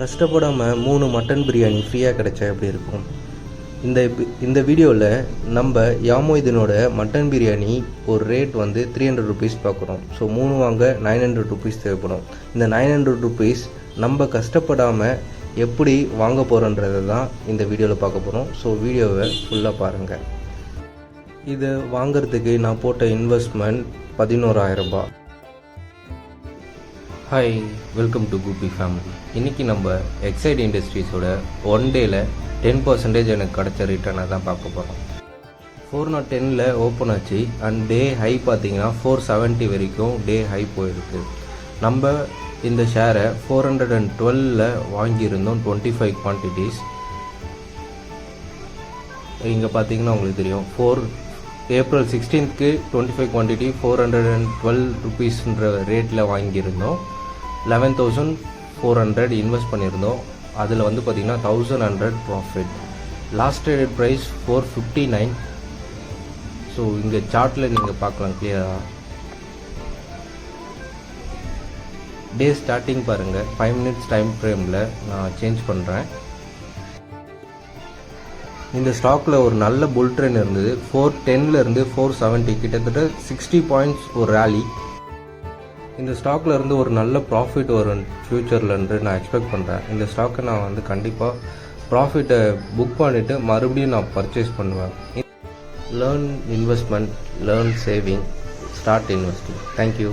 கஷ்டப்படாமல் மூணு மட்டன் பிரியாணி ஃப்ரீயாக கிடைச்சா எப்படி இருக்கும்? இந்த இந்த வீடியோவில் நம்ம யாமோயிதனோட மட்டன் பிரியாணி ஒரு ரேட் வந்து த்ரீ ஹண்ட்ரட் ருபீஸ் பார்க்குறோம் ஸோ மூணு வாங்க நைன் ஹண்ட்ரட் ருபீஸ் தேவைப்படும். இந்த நைன் ஹண்ட்ரட் ருபீஸ் நம்ம கஷ்டப்படாமல் எப்படி வாங்க போகிறோன்றதை தான் இந்த வீடியோவில் பார்க்க போகிறோம் ஸோ வீடியோவை ஃபுல்லாக பாருங்கள் இதை வாங்கிறதுக்கு நான் போட்ட இன்வெஸ்ட்மெண்ட் பதினோராயிரம் ரூபாய். Hi welcome to Kuppi family இன்றைக்கி நம்ம எக்ஸைட் இண்டஸ்ட்ரீஸோட ஒன் டேயில் டென் பர்சன்டேஜ் எனக்கு கிடச்ச ரிட்டர்னை தான் பார்க்க போகிறோம் ஃபோர் நாட் டெனில் ஓப்பன் ஆச்சு. அண்ட் டே ஹை பார்த்தீங்கன்னா ஃபோர் செவன்ட்டி வரைக்கும் டே ஹை போயிருக்கு. நம்ம இந்த ஷேரை ஃபோர் ஹண்ட்ரட் அண்ட் டுவெலில் வாங்கியிருந்தோம் டுவெண்ட்டி ஃபைவ் குவான்டிட்டிஸ் இங்கே பார்த்தீங்கன்னா உங்களுக்கு தெரியும். Four April சிக்ஸ்டீன்த்க்கு twenty five quantity four hundred and twelve ருபீஸ்ன்ற ரேட்டில் வாங்கியிருந்தோம். Eleven thousand four hundred invest பண்ணியிருந்தோம். அதில் வந்து பார்த்திங்கன்னா thousand hundred profit last traded price four fifty nine so இங்கே சார்ட்டில் நீங்கள் பார்க்கலாம் கிளியராக டே ஸ்டார்டிங் பாருங்கள் ஃபைவ் மினிட்ஸ் டைம் ஃப்ரேமில் நான் சேஞ்ச் பண்ணுறேன் இந்த ஸ்டாக்கில் ஒரு நல்ல புல் ட்ரெயின் இருந்தது. ஃபோர் இருந்து ஃபோர் செவன்ட்டி கிட்டத்தட்ட சிக்ஸ்டி பாயிண்ட்ஸ் ஒரு ரேலி இந்த ஸ்டாக்ல இருந்து ஒரு நல்ல ப்ராஃபிட் வரும் ஃப்யூச்சர்லன்று நான் எக்ஸ்பெக்ட் பண்ணுறேன் இந்த ஸ்டாக்கை நான் வந்து கண்டிப்பாக ப்ராஃபிட்டை புக் பண்ணிவிட்டு மறுபடியும் நான் பர்ச்சேஸ் பண்ணுவேன். Learn investment learn saving start investing thank you